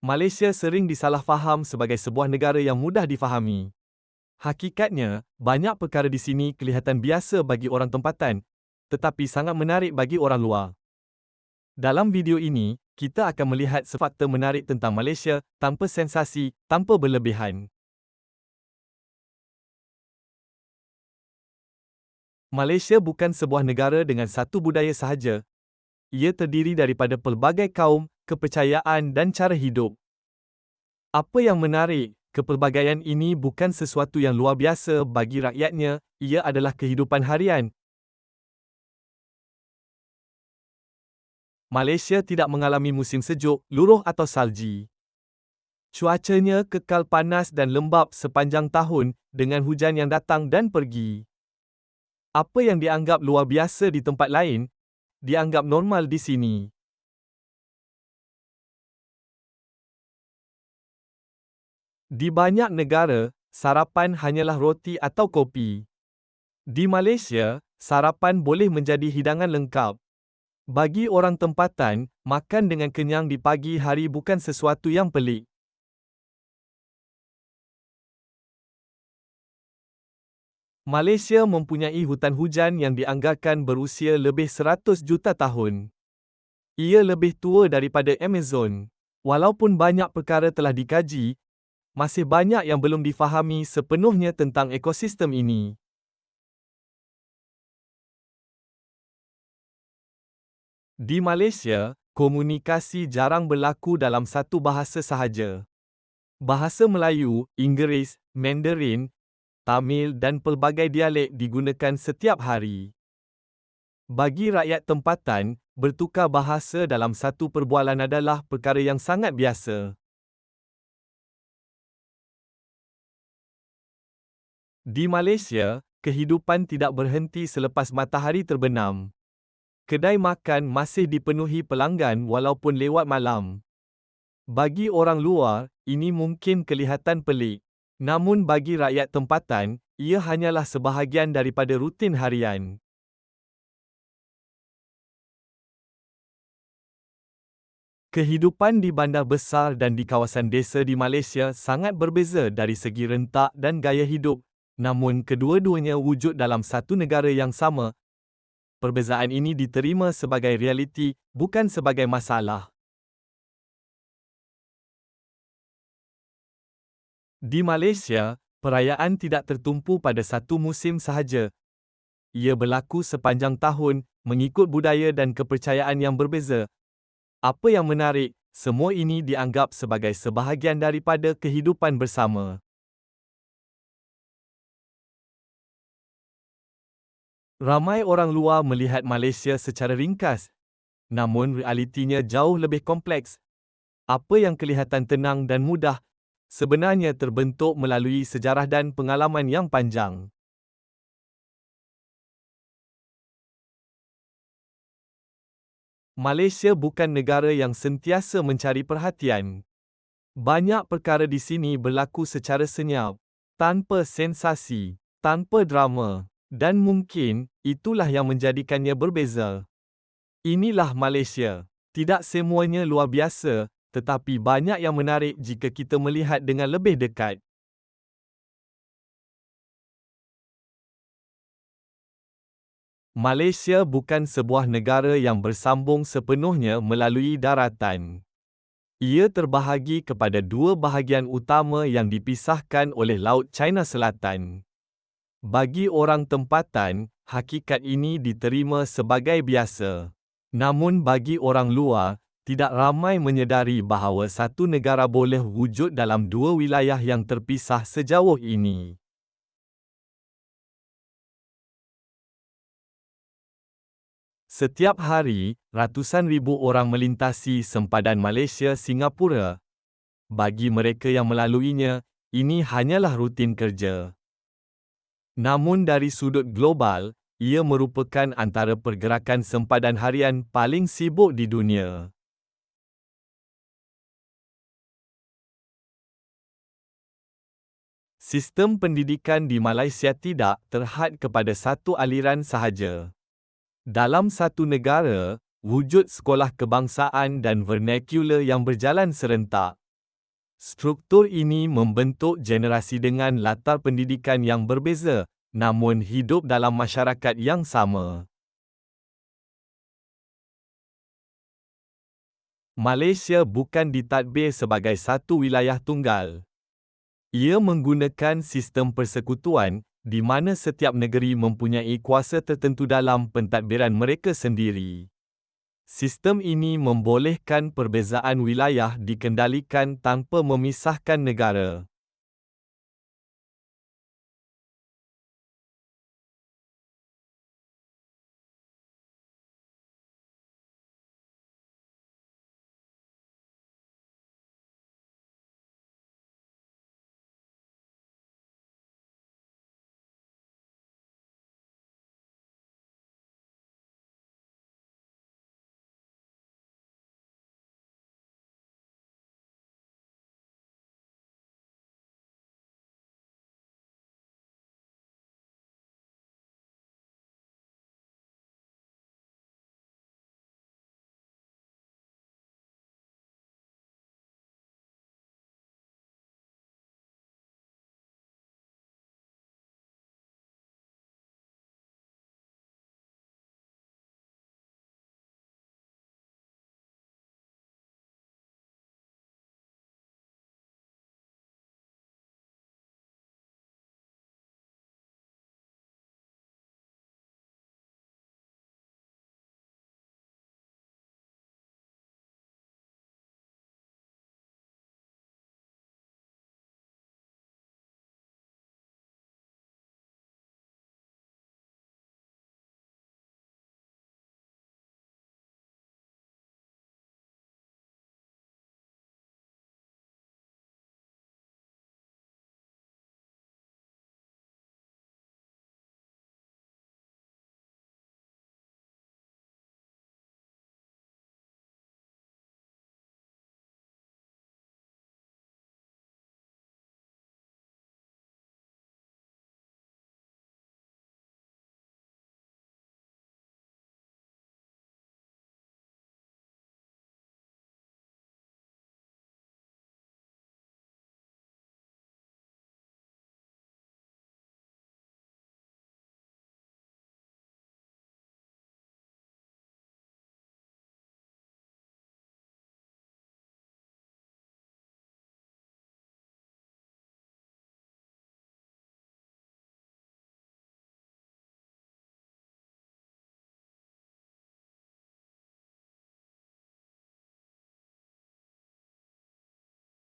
Malaysia sering disalahfaham sebagai sebuah negara yang mudah difahami. Hakikatnya, banyak perkara di sini kelihatan biasa bagi orang tempatan, tetapi sangat menarik bagi orang luar. Dalam video ini, kita akan melihat sefakta menarik tentang Malaysia tanpa sensasi, tanpa berlebihan. Malaysia bukan sebuah negara dengan satu budaya sahaja. Ia terdiri daripada pelbagai kaum, kepercayaan dan cara hidup. Apa yang menarik, kepelbagaian ini bukan sesuatu yang luar biasa bagi rakyatnya, ia adalah kehidupan harian. Malaysia tidak mengalami musim sejuk, luruh atau salji. Cuacanya kekal panas dan lembap sepanjang tahun dengan hujan yang datang dan pergi. Apa yang dianggap luar biasa di tempat lain, dianggap normal di sini. Di banyak negara, sarapan hanyalah roti atau kopi. Di Malaysia, sarapan boleh menjadi hidangan lengkap. Bagi orang tempatan, makan dengan kenyang di pagi hari bukan sesuatu yang pelik. Malaysia mempunyai hutan hujan yang dianggarkan berusia lebih 100 juta tahun. Ia lebih tua daripada Amazon. Walaupun banyak perkara telah dikaji, masih banyak yang belum difahami sepenuhnya tentang ekosistem ini. Di Malaysia, komunikasi jarang berlaku dalam satu bahasa sahaja. Bahasa Melayu, Inggeris, Mandarin, Tamil dan pelbagai dialek digunakan setiap hari. Bagi rakyat tempatan, bertukar bahasa dalam satu perbualan adalah perkara yang sangat biasa. Di Malaysia, kehidupan tidak berhenti selepas matahari terbenam. Kedai makan masih dipenuhi pelanggan walaupun lewat malam. Bagi orang luar, ini mungkin kelihatan pelik. Namun bagi rakyat tempatan, ia hanyalah sebahagian daripada rutin harian. Kehidupan di bandar besar dan di kawasan desa di Malaysia sangat berbeza dari segi rentak dan gaya hidup namun kedua-duanya wujud dalam satu negara yang sama. Perbezaan ini diterima sebagai realiti, bukan sebagai masalah. Di Malaysia, perayaan tidak tertumpu pada satu musim sahaja. Ia berlaku sepanjang tahun, mengikut budaya dan kepercayaan yang berbeza. Apa yang menarik, semua ini dianggap sebagai sebahagian daripada kehidupan bersama. Ramai orang luar melihat Malaysia secara ringkas. Namun realitinya jauh lebih kompleks. Apa yang kelihatan tenang dan mudah sebenarnya terbentuk melalui sejarah dan pengalaman yang panjang. Malaysia bukan negara yang sentiasa mencari perhatian. Banyak perkara di sini berlaku secara senyap, tanpa sensasi, tanpa drama. Dan mungkin, itulah yang menjadikannya berbeza. Inilah Malaysia. Tidak semuanya luar biasa, tetapi banyak yang menarik jika kita melihat dengan lebih dekat. Malaysia bukan sebuah negara yang bersambung sepenuhnya melalui daratan. Ia terbahagi kepada dua bahagian utama yang dipisahkan oleh Laut China Selatan. Bagi orang tempatan, hakikat ini diterima sebagai biasa. Namun bagi orang luar, tidak ramai menyedari bahawa satu negara boleh wujud dalam dua wilayah yang terpisah sejauh ini. Setiap hari, ratusan ribu orang melintasi sempadan Malaysia-Singapura. Bagi mereka yang melaluinya, ini hanyalah rutin kerja. Namun dari sudut global, ia merupakan antara pergerakan sempadan harian paling sibuk di dunia. Sistem pendidikan di Malaysia tidak terhad kepada satu aliran sahaja. Dalam satu negara, wujud sekolah kebangsaan dan vernacular yang berjalan serentak. Struktur ini membentuk generasi dengan latar pendidikan yang berbeza, namun hidup dalam masyarakat yang sama. Malaysia bukan ditadbir sebagai satu wilayah tunggal. Ia menggunakan sistem persekutuan, di mana setiap negeri mempunyai kuasa tertentu dalam pentadbiran mereka sendiri. Sistem ini membolehkan perbezaan wilayah dikendalikan tanpa memisahkan negara.